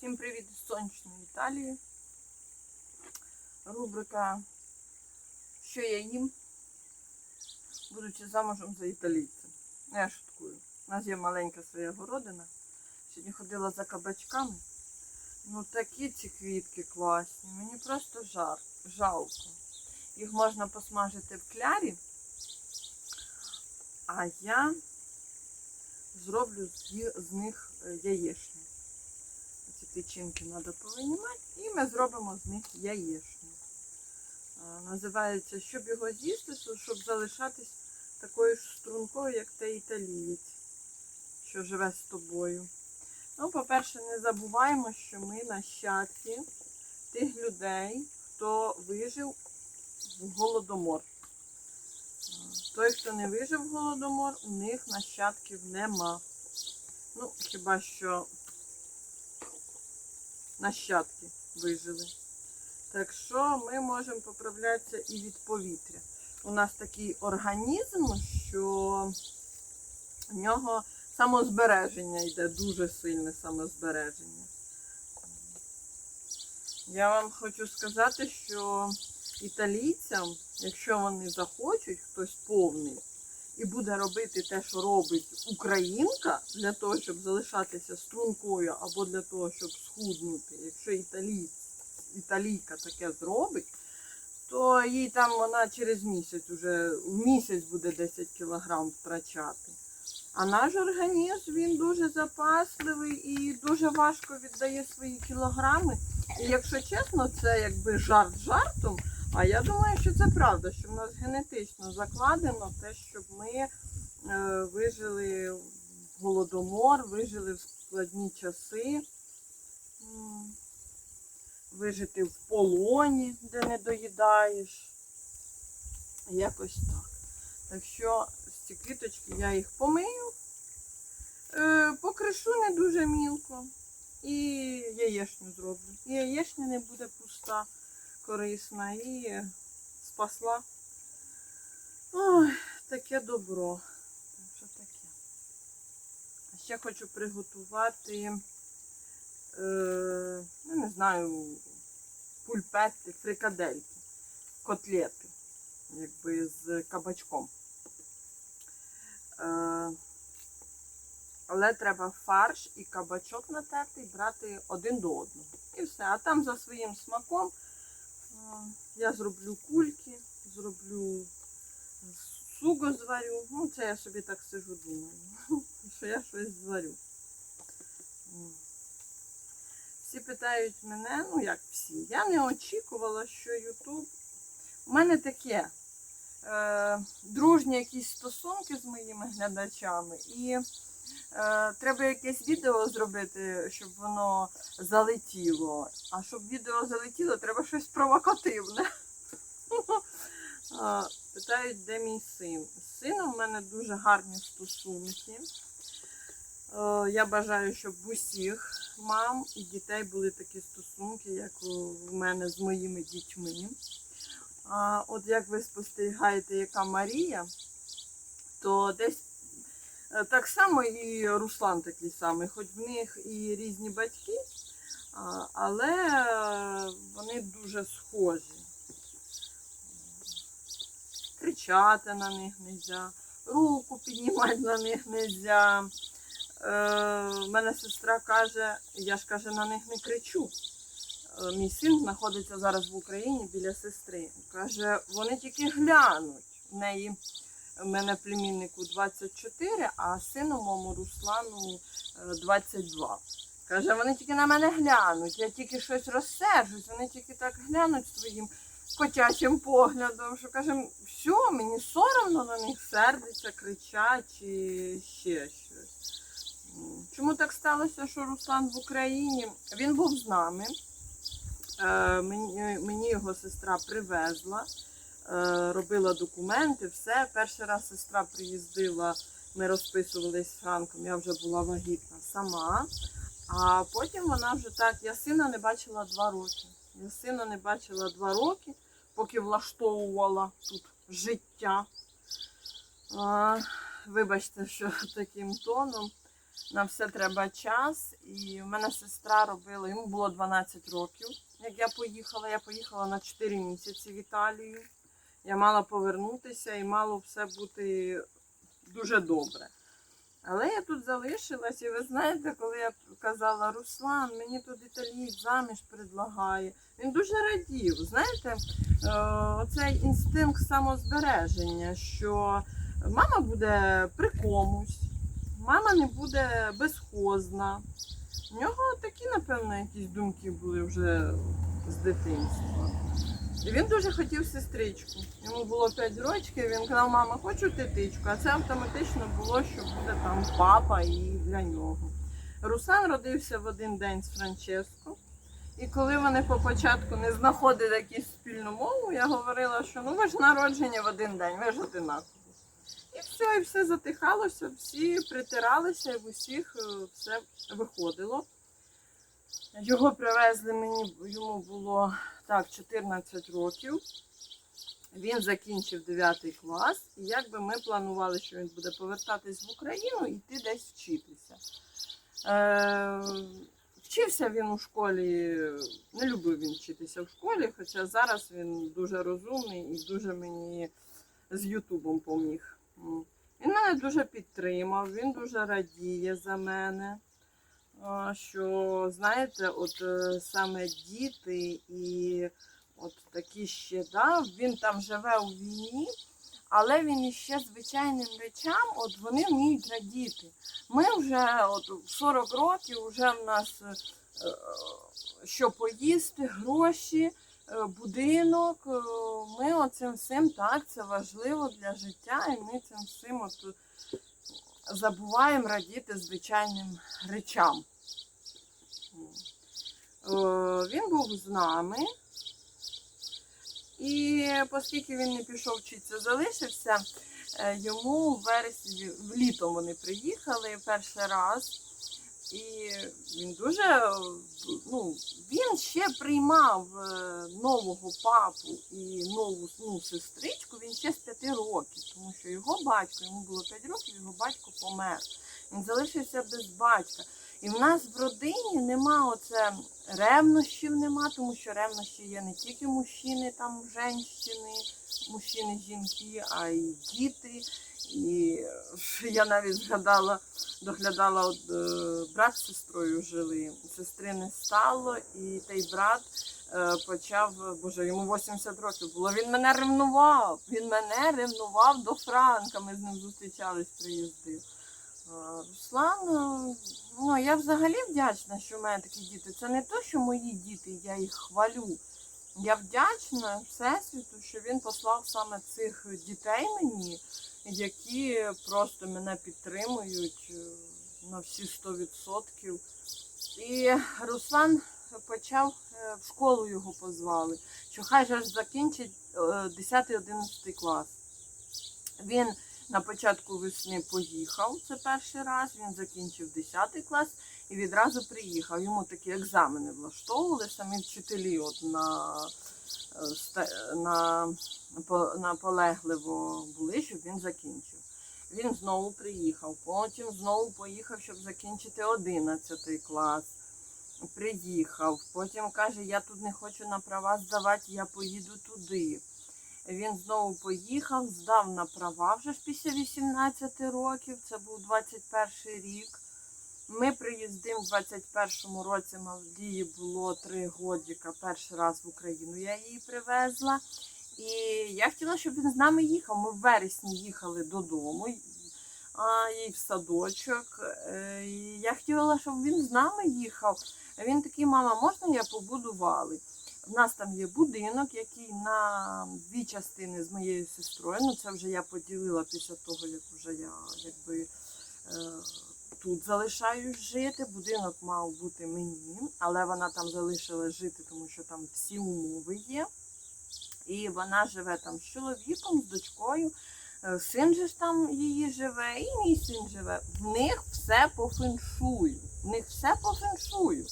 Всім привіт із сонячної Італії. Рубрика Що я їм, будучи замужем за італійцем. Ну, Я шуткую. У нас є маленька своя городина. Сьогодні ходила за кабачками. Ну такі ці квітки класні. Мені просто жар, жалко. Їх можна посмажити в клярі. А я зроблю з, них е, яєчню. Ці треба повинімати, і ми зробимо з них яєчню. Називається, щоб його з'їсти, щоб залишатись такою ж стрункою, як той італієць, що живе з тобою. Ну, по-перше, не забуваємо, що ми нащадки тих людей, хто вижив в голодомор. Той, хто не вижив в голодомор, у них нащадків нема. Ну, хіба що нащадки вижили. Так що ми можемо поправлятися і від повітря. У нас такий організм, що в нього самозбереження йде, дуже сильне самозбереження. Я вам хочу сказати, що італійцям, якщо вони захочуть, хтось повний, і буде робити те, що робить українка, для того, щоб залишатися стрункою або для того, щоб схуднути, якщо італійць, італійка таке зробить, то їй там вона через місяць уже місяць буде 10 кілограм втрачати. А наш організм він дуже запасливий і дуже важко віддає свої кілограми. І якщо чесно, це якби жарт жартом. А я думаю, що це правда, що в нас генетично закладено те, щоб ми е, вижили в голодомор, вижили в складні часи, вижити в полоні, де не доїдаєш. Якось так. Так що ці квіточки я їх помию, е, покришу не дуже мілко і яєчню зроблю. І яєчня не буде пуста корисна і спасла. Ой, таке добро. Так що таке. А ще хочу приготувати, е, я не знаю, пульпети, фрикадельки, котлети, якби з кабачком. Е, але треба фарш і кабачок натерти і брати один до одного. І все. А там за своїм смаком Я зроблю кульки, зроблю суго зварю. Ну, це я собі так сижу, думаю, що я щось зварю. Всі питають мене, ну як всі, я не очікувала, що Ютуб. У мене таке е, дружні якісь стосунки з моїми глядачами, і треба якесь відео зробити, щоб воно залетіло. А щоб відео залетіло, треба щось провокативне. Питають, де мій син. З сином в мене дуже гарні стосунки. Е, Я бажаю, щоб в усіх мам і дітей були такі стосунки, як у мене з моїми дітьми. От як ви спостерігаєте, яка Марія, то десь е, так само і Руслан такий самий, хоч в них і різні батьки, але е, вони дуже схожі. Кричати на них не можна, руку піднімати на них не можна. Е, мене сестра каже, я ж каже, на них не кричу. Е, Мій син знаходиться зараз в Україні біля сестри. Каже, вони тільки глянуть. В неї мене племіннику 24, а сину моєму Руслану е, 22. Каже, вони тільки на мене глянуть, я тільки щось розсержусь, вони тільки так глянуть своїм котячим поглядом, що каже, все, мені соромно на них сердиться, кричать чи ще щось. Чому так сталося, що Руслан в Україні? Він був з нами. Е, Мені, його сестра привезла, е, робила документи, все. Перший раз сестра приїздила, ми розписувались з Франком, я вже була вагітна сама. А потім вона вже так, я сина не бачила два роки. Я сина не бачила два роки, поки влаштовувала тут життя. А, вибачте, що таким тоном. на все треба час. І в мене сестра робила, йому було 12 років, як я поїхала. Я поїхала на 4 місяці в Італію. Я мала повернутися і мало все бути дуже добре. Але я тут залишилась, і ви знаєте, коли я казала, Руслан, мені тут італієць заміж предлагає. Він дуже радів. Знаєте, е, оцей інстинкт самозбереження, що мама буде при комусь, мама не буде безхозна. У нього такі, напевно, якісь думки були вже з дитинства. І він дуже хотів сестричку. Йому було 5 років, він казав, мама, хочу тетичку, а це автоматично було, що буде там папа і для нього. Руслан родився в один день з Франческо. І коли вони по початку не знаходили якусь спільну мову, я говорила, що ну ви ж народження в один день, ви ж одинакові. І все, і все затихалося, всі притиралися, і в усіх е, все виходило. Його привезли мені, йому було так, 14 років. Він закінчив 9 клас, і якби ми планували, що він буде повертатись в Україну і йти десь вчитися. Е, вчився він у школі, не любив він вчитися в школі, хоча зараз він дуже розумний і дуже мені з Ютубом поміг. Він мене дуже підтримав, він дуже радіє за мене. Що знаєте, от е, саме діти і от такі ще, да, він там живе у війні, але він іще звичайним речам, от вони вміють радіти. Ми вже от в 40 років вже в нас е, е, що поїсти, гроші, будинок. Ми оцим всім так, це важливо для життя, і ми цим всім от забуваємо радіти звичайним речам. Він був з нами. І оскільки він не пішов вчитися, залишився, е, йому в вересні, в літом вони приїхали перший раз. І він дуже, е, ну, він ще приймав е, нового папу і нову ну, сестричку, він ще з п'яти років, тому що його батько, йому було 5 років, його батько помер. Він залишився без батька. І в нас в родині нема оце ревнощів нема, тому що ревнощі є не тільки мужчини, там женщини, мужчини, жінки, а й діти. І е, я навіть згадала, доглядала, от, е, брат з сестрою жили, сестри не стало, і той брат е, почав, боже, йому 80 років було. Він мене ревнував. Він мене ревнував до Франка. Ми з ним зустрічались, приїздив. Руслан, ну я взагалі вдячна, що в мене такі діти. Це не то, що мої діти, я їх хвалю. Я вдячна Всесвіту, що він послав саме цих дітей мені, які просто мене підтримують е, на всі 100%. І Руслан почав е, в школу його позвали, що хай же закінчить е, 10-11 клас. Він на початку весни поїхав, це перший раз, він закінчив 10 клас і відразу приїхав. Йому такі екзамени влаштовували, самі вчителі от на, е, на, по- наполегливо були, щоб він закінчив. Він знову приїхав, потім знову поїхав, щоб закінчити 11 клас. Приїхав, потім каже, я тут не хочу на права здавати, я поїду туди. Він знову поїхав, здав на права вже ж після 18 років, це був 21 рік. Ми приїздимо в 21-му році, Мавдії було три годіка, перший раз в Україну я її привезла. І я хотіла, щоб він з нами їхав. Ми в вересні їхали додому, їй в садочок. Е, я хотіла, щоб він з нами їхав. Він такий, мама, можна я побуду вали? У нас там є будинок, який на дві частини з моєю сестрою. Ну, це вже я поділила після того, як вже я якби е, тут залишаюсь жити. Будинок мав бути мені, але вона там залишила жити, тому що там всі умови є. І вона живе там з чоловіком, з дочкою. Е, Син же ж там її живе, і мій син живе. В них все по феншую. В них все по феншую.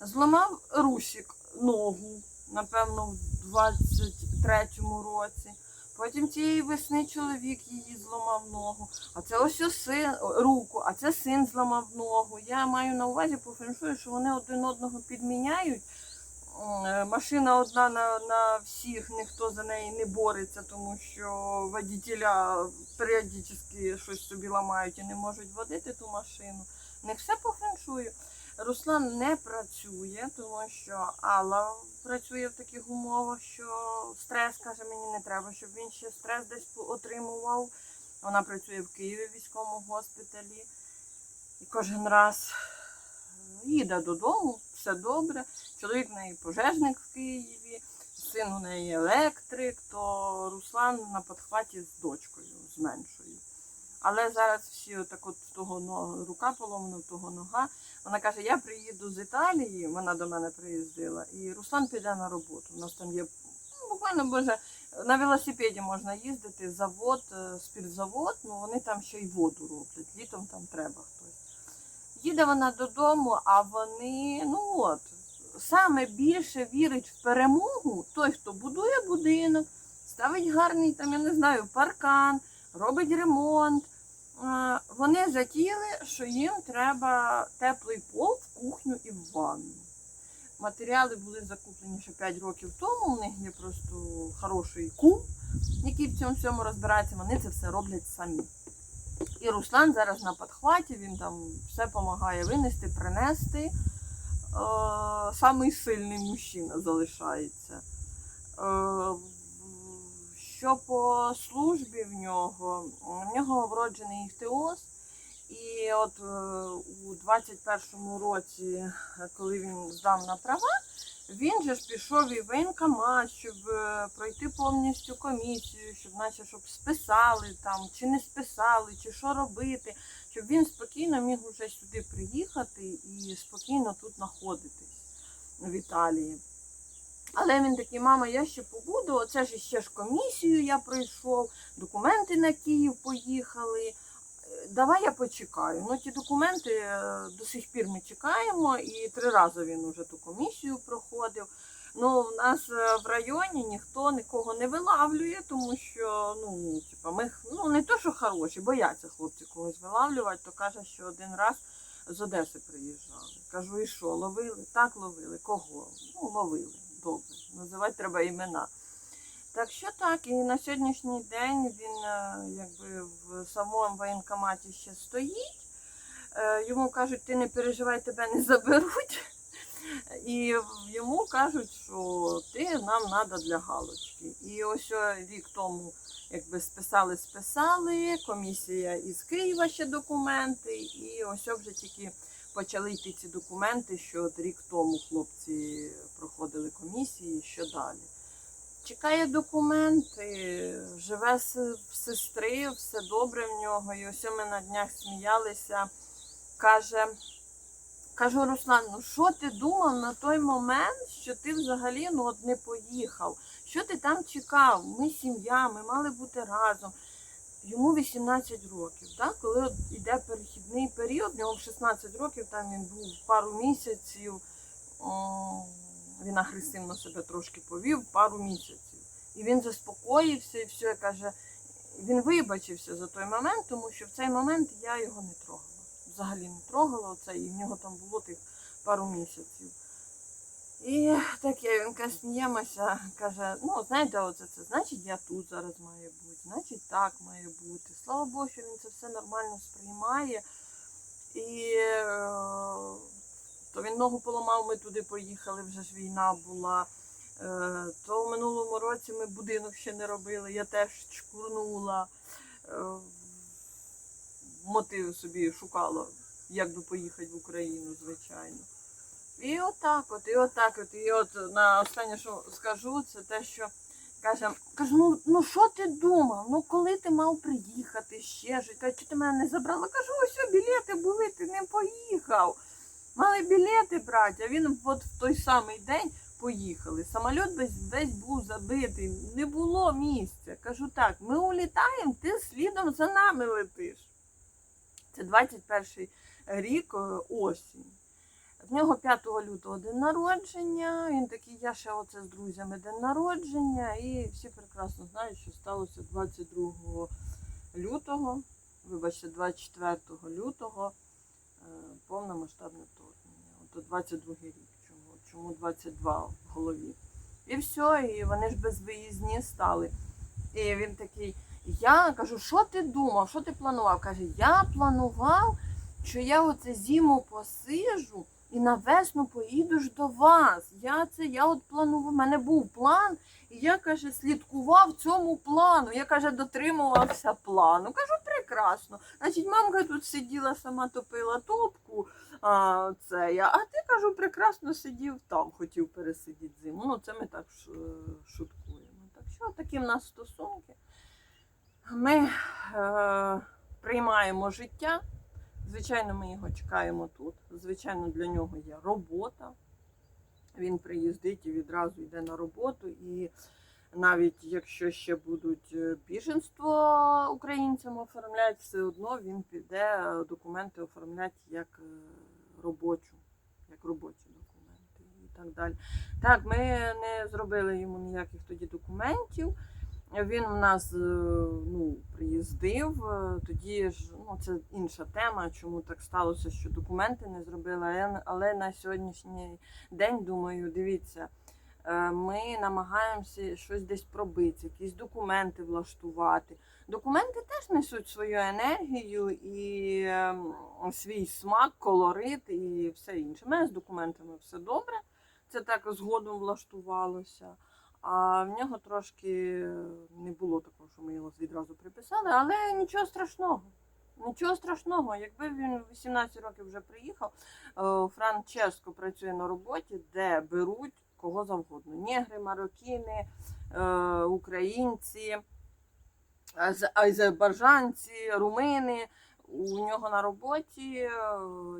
Зламав Русік ногу, напевно, в 23-му році. Потім цієї весни чоловік її зламав ногу. А це ось син руку, а це син зламав ногу. Я маю на увазі по феншую, що вони один одного підміняють. Е, Машина одна на, на всіх, ніхто за неї не бореться, тому що водителя періодично щось собі ламають і не можуть водити ту машину. Не все по феншую. Руслан не працює, тому що Алла працює в таких умовах, що стрес каже, мені не треба, щоб він ще стрес десь отримував. Вона працює в Києві в військовому госпіталі. І кожен раз їде додому, все добре. Чоловік в неї пожежник в Києві, син у неї електрик, то Руслан на підхваті з дочкою, з меншою. Але зараз всі отак от того но- рука поломана, того нога. Вона каже, я приїду з Італії, вона до мене приїздила, і Руслан піде на роботу. У нас там є ну, буквально боже, на велосипеді можна їздити, завод, е, спіртзавод, ну вони там ще й воду роблять. Літом там треба хтось. Їде вона додому, а вони, ну от, саме більше вірить в перемогу той, хто будує будинок, ставить гарний там, я не знаю, паркан, робить ремонт. Е, Вони затіяли, що їм треба теплий пол в кухню і в ванну. Матеріали були закуплені ще 5 років тому. У них є просто хороший кум, який в цьому всьому розбирається. Вони це все роблять самі. І Руслан зараз на підхваті, він там все допомагає винести, принести. Е, самий сильний мужчина залишається. Що по службі в нього, в нього вроджений іхтіоз. І от е, у 21-му році, коли він здав на права, він же ж пішов і воєнкомат, щоб е, пройти повністю комісію, щоб наче щоб списали там, чи не списали, чи що робити, щоб він спокійно міг уже сюди приїхати і спокійно тут знаходитись в Італії. Але він такий, мама, я ще побуду, оце ж ще ж комісію я пройшов, документи на Київ поїхали. Давай я почекаю. Ну, ті документи е, до сих пір ми чекаємо, і три рази він уже ту комісію проходив. Ну, в нас е, в районі ніхто нікого не вилавлює, тому що ну, типа, ми ну, не то, що хороші, бояться хлопці когось вилавлювати, то каже, що один раз з Одеси приїжджали. Кажу, і що, ловили? Так ловили. Кого? Ну, ловили. Добре. Називати треба імена. Так що так, і на сьогоднішній день він е, якби в самому воєнкоматі ще стоїть. Е, Йому кажуть, ти не переживай, тебе не заберуть. І йому кажуть, що ти нам треба для галочки. І ось рік тому, якби списали, списали, комісія із Києва ще документи, і ось вже тільки почали йти ці документи, що от рік тому хлопці проходили комісії, що далі. Чекає документи, живе в сестри, все добре в нього. І ось ми на днях сміялися. Каже, кажу, Руслан, ну що ти думав на той момент, що ти взагалі ну, от не поїхав? Що ти там чекав? Ми сім'я, ми мали бути разом. Йому 18 років, так? коли йде перехідний період, нього в 16 років, там він був пару місяців, він агресивно себе трошки повів, пару місяців. І він заспокоївся і все, каже, він вибачився за той момент, тому що в цей момент я його не трогала. Взагалі не трогала оце, і в нього там було тих пару місяців. І таке, він каже, сміємося, каже, ну знаєте, оце це значить я тут зараз маю бути, значить так має бути. Слава Богу, що він це все нормально сприймає. І е, то він ногу поламав, ми туди поїхали, вже ж війна була. Е, то в минулому році ми будинок ще не робили, я теж чкурнула. Е, мотив собі шукала, як би поїхати в Україну, звичайно. І отак от, і отак от. І от на останнє, що скажу, це те, що каже, кажу, ну, ну що ти думав? Ну коли ти мав приїхати ще ж? Каже, чи ти мене не забрала? Кажу, ось білети були, ти не поїхав. Мали білети брати, а він от в той самий день поїхали. Самоліт весь, весь був забитий, не було місця. Кажу так, ми улітаємо, ти слідом за нами летиш. Це 21 рік е, осінь. В нього 5 лютого день народження. Він такий, я ще оце з друзями день народження. І всі прекрасно знають, що сталося 22 лютого, вибачте, 24 лютого е, повномасштабне вторгнення. От 22 рік. Чому? Чому 22 в голові? І все, і вони ж безвиїзні стали. І він такий, я кажу, що ти думав, що ти планував? Каже, я планував, що я оце зиму посижу і на весну поїду ж до вас. Я це, я от планував, в мене був план, і я каже, слідкував цьому плану. Я каже, дотримувався плану. Кажу, прекрасно. Значить, мамка тут сиділа, сама топила топку. А, це я. А ти кажу, прекрасно сидів там, хотів пересидіти зиму. Ну, це ми так шуткуємо. Так що такі в нас стосунки. Ми е, приймаємо життя. Звичайно, ми його чекаємо тут. Звичайно, для нього є робота. Він приїздить і відразу йде на роботу. І навіть якщо ще будуть е, біженство українцям оформляти, все одно він піде е, документи оформляти як е, робочу, як робочі документи і так далі. Так, ми не зробили йому ніяких тоді документів. Він у нас е, ну, приїздив. е, Тоді ж ну, це інша тема, чому так сталося, що документи не зробили. Але, на сьогоднішній день думаю, дивіться, е, ми намагаємося щось десь пробити, якісь документи влаштувати. Документи теж несуть свою енергію і е, свій смак, колорит і все інше. У мене з документами все добре. Це так згодом влаштувалося. А в нього трошки не було такого, що ми його відразу приписали, але нічого страшного. Нічого страшного. Якби він в 18 років вже приїхав, е, Франческо працює на роботі, де беруть кого завгодно. Негри, марокіни, е, українці, аз- азербайджанці, румини. У нього на роботі е,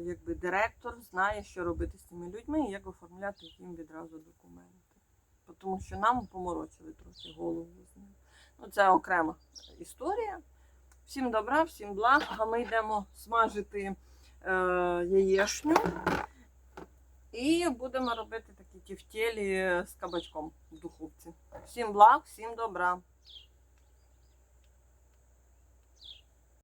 якби директор знає, що робити з цими людьми і як оформляти їм відразу документи. Тому що нам поморочили трохи голову з ним. Ну, це окрема історія. Всім добра, всім благ. А ми йдемо смажити е, яєшню. І будемо робити такі тівтєлі з кабачком в духовці. Всім благ, всім добра.